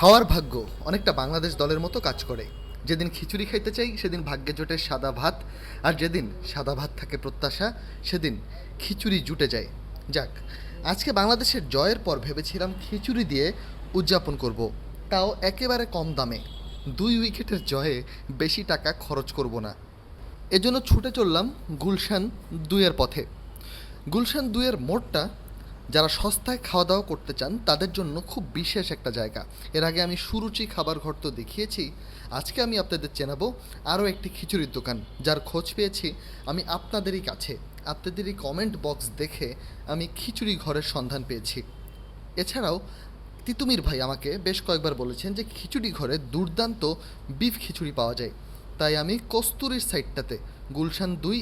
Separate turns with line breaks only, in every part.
খাওয়ার ভাগ্য অনেকটা বাংলাদেশ দলের মতো কাজ করে। যেদিন খিচুড়ি খাইতে চাই, সেদিন ভাগ্যে জোটে সাদা ভাত, আর যেদিন সাদা ভাত থাকে প্রত্যাশা, সেদিন খিচুড়ি জুটে যায়। যাক, আজকে বাংলাদেশের জয়ের পর ভেবেছিলাম খিচুড়ি দিয়ে উদযাপন করব। তাও একেবারে কম দামে। দুই উইকেটের জয়ে বেশি টাকা খরচ করব না। এজন্য ছুটে চললাম গুলশান দুইয়ের পথে। গুলশান দুইয়ের মোড়টা যারা সস্তায় খাওয়া দাওয়া করতে চান, তাদের জন্য খুব বিশেষ একটা জায়গা। এর আগে আমি সুরুচি খাবার ঘর তো দেখিয়েছি। আজকে আমি আপনাদের চেনাবো আরও একটি খিচুড়ির দোকান, যার খোঁজ পেয়েছি আমি আপনাদেরই কাছে। আপনাদেরই কমেন্ট বক্স দেখে আমি খিচুড়ি ঘরের সন্ধান পেয়েছি। এছাড়াও, তিতুমির ভাই আমাকে বেশ কয়েকবার বলেছেন যে খিচুড়ি ঘরে দুর্দান্ত বিফ খিচুড়ি পাওয়া যায়। তাই আমি কস্তুরির সাইডটাতে গুলশান দুই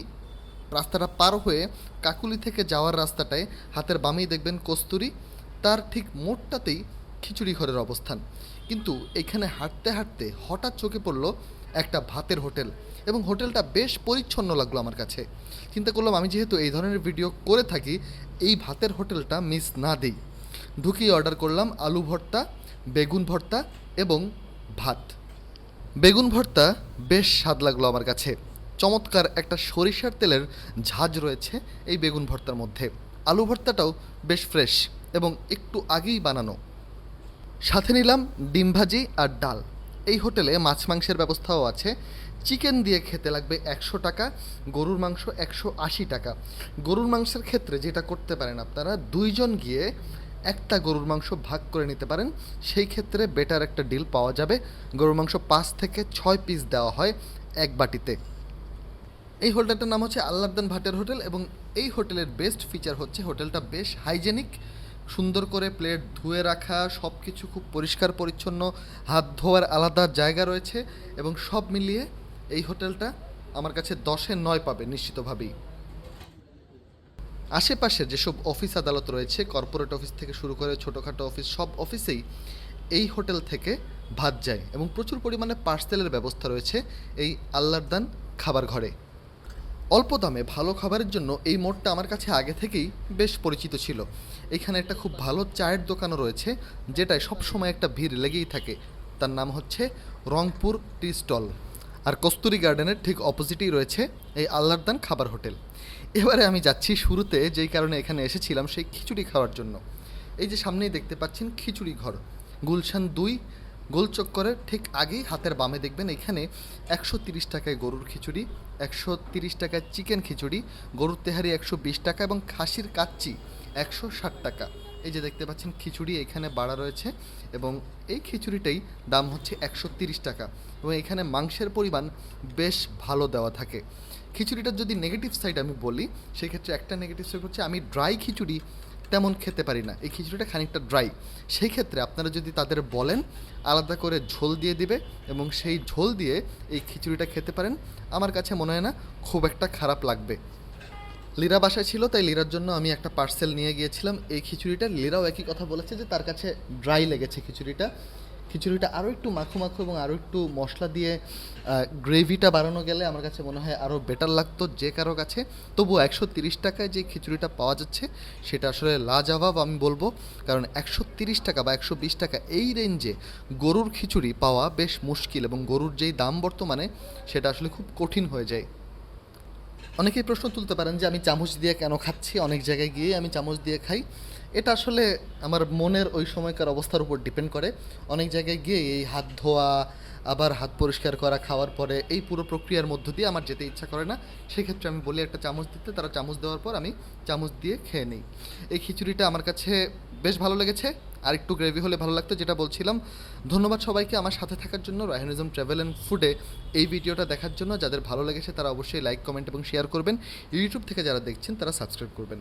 রাস্তাটা পার হয়ে কাকুলি থেকে যাওয়ার রাস্তাটায় হাতের বামেই দেখবেন কস্তুরি। তার ঠিক মোড়টাতেই খিচুড়ি ঘরের অবস্থান। কিন্তু এখানে হাঁটতে হাঁটতে হঠাৎ চোখে পড়ল একটা ভাতের হোটেল এবং হোটেলটা বেশ পরিচ্ছন্ন লাগল আমার কাছে। চিন্তা করলাম আমি যেহেতু এই ধরনের ভিডিও করে থাকি, এই ভাতের হোটেলটা মিস না দিই। ঢুকিয়ে অর্ডার করলাম আলু ভর্তা, বেগুন ভর্তা এবং ভাত। বেগুন ভর্তা বেশ স্বাদ লাগল আমার কাছে। চমৎকার একটা সরিষার তেলের ঝাঁজ রয়েছে এই বেগুন ভর্তার মধ্যে। আলু ভর্তাটাও বেশ ফ্রেশ এবং একটু আগেই বানানো। সাথে নিলাম ডিম ভাজি আর ডাল। এই হোটেলে মাছ মাংসের ব্যবস্থাও আছে। চিকেন দিয়ে খেতে লাগবে একশো টাকা, গরুর মাংস একশো আশি টাকা। গরুর মাংসের ক্ষেত্রে যেটা করতে পারেন আপনারা, দুইজন গিয়ে একটা গরুর মাংস ভাগ করে নিতে পারেন। সেই ক্ষেত্রে বেটার একটা ডিল পাওয়া যাবে। গরুর মাংস পাঁচ থেকে ছয় পিস দেওয়া হয় এক বাটিতে। এই হোটেলটার নাম হচ্ছে আল্লাহদান ভাটের হোটেল এবং এই হোটেলের বেস্ট ফিচার হচ্ছে হোটেলটা বেশ হাইজেনিক সুন্দর করে প্লেট ধুয়ে রাখা সব কিছু খুব পরিষ্কার পরিচ্ছন্ন, হাত ধোয়ার আলাদা জায়গা রয়েছে এবং সব মিলিয়ে এই হোটেলটা আমার কাছে দশে নয় পাবে নিশ্চিতভাবেই। আশেপাশে যেসব অফিস আদালত রয়েছে কর্পোরেট অফিস থেকে শুরু করে ছোটোখাটো অফিস সব অফিসেই এই হোটেল থেকে ভাত যায় এবং প্রচুর পরিমাণে পার্সেলের ব্যবস্থা রয়েছে এই আল্লাহদান খাবার ঘরে। অল্প দামে ভালো খাবারের জন্য এই মোড়টা আমার কাছে আগে থেকেই বেশ পরিচিত ছিল। এখানে একটা খুব ভালো চায়ের দোকানও রয়েছে, যেটায় সবসময় একটা ভিড় লেগেই থাকে। তার নাম হচ্ছে রংপুর টি স্টল। আর কস্তুরি গার্ডেনের ঠিক অপোজিটেই রয়েছে এই আল্লাহদান খাবার হোটেল। এবারে আমি যাচ্ছি শুরুতে যেই কারণে এখানে এসেছিলাম সেই খিচুড়ি খাওয়ার জন্য। এই যে সামনেই দেখতে পাচ্ছেন খিচুড়ি ঘর। গুলশান দুই গোল চক্করের ঠিক আগেই হাতের বামে দেখবেন এখানে একশো তিরিশ টাকায় গরুর খিচুড়ি, একশো তিরিশ টাকায় চিকেন খিচুড়ি, গরুর তেহারি একশো বিশ টাকা এবং খাসির কাচ্চি একশো ষাট টাকা। এই যে দেখতে পাচ্ছেন খিচুড়ি এখানে বাড়া রয়েছে এবং এই খিচুড়িটাই দাম হচ্ছে একশো তিরিশ টাকা এবং এখানে মাংসের পরিমাণ বেশ ভালো দেওয়া থাকে। খিচুড়িটার যদি নেগেটিভ সাইড আমি বলি, সেক্ষেত্রে একটা নেগেটিভ সাইড হচ্ছে আমি ড্রাই খিচুড়ি তেমন খেতে পারি না। এই খিচুড়িটা খানিকটা ড্রাই সেই ক্ষেত্রে আপনারা যদি তাদের বলেন, আলাদা করে ঝোল দিয়ে দিবে এবং সেই ঝোল দিয়ে এই খিচুড়িটা খেতে পারেন, আমার কাছে মনে হয় না খুব একটা খারাপ লাগবে। লিরা বাসায় ছিল, তাই লিরার জন্য আমি একটা পার্সেল নিয়ে গিয়েছিলাম। এই খিচুড়িটা, লিরাও একই কথা বলেছে যে তার কাছে ড্রাই লেগেছে খিচুড়িটা। খিচুড়িটা আরও একটু মাখো মাখো এবং আরও একটু মশলা দিয়ে গ্রেভিটা বাড়ানো গেলে আমার কাছে মনে হয় আরও বেটার লাগতো যে কারও কাছে। তবু একশো তিরিশ টাকায় যে খিচুড়িটা পাওয়া যাচ্ছে, সেটা আসলে লাজবাব আমি বলব। কারণ একশো তিরিশ টাকা বা একশো বিশ টাকা এই রেঞ্জে গরুর খিচুড়ি পাওয়া বেশ মুশকিল এবং গরুর যেই দাম বর্তমানে, সেটা আসলে খুব কঠিন হয়ে যায়। অনেকেই প্রশ্ন তুলতে পারেন যে আমি চামচ দিয়ে কেন খাচ্ছি? অনেক জায়গায় গিয়ে আমি চামচ দিয়ে খাই। এটা আসলে আমার মনের ওই সময়কার অবস্থার উপর ডিপেন্ড করে। অনেক জায়গায় গিয়ে এই হাত ধোয়া, আবার হাত পরিষ্কার করা, খাওয়ার পরে এই পুরো প্রক্রিয়ার মধ্য দিয়ে আমার যেতে ইচ্ছা করে না। সেক্ষেত্রে আমি বলি, একটা চামচ দিতে। তারা চামচ দেওয়ার পর আমি চামচ দিয়ে খেয়ে নিই। এই খিচুড়িটা আমার কাছে বেশ ভালো লেগেছে। আর একটু গ্রেভি হলে ভালো লাগতো, যেটা বলছিলাম। ধন্যবাদ সবাইকে আমার সাথে থাকার জন্য রায়হানিজম ট্রাভেল অ্যান্ড ফুডে এই ভিডিওটা দেখার জন্য। যাদের ভালো লেগেছে তারা অবশ্যই লাইক কমেন্ট এবং শেয়ার করবেন। ইউটিউব থেকে যারা দেখছেন তারা সাবস্ক্রাইব করবেন।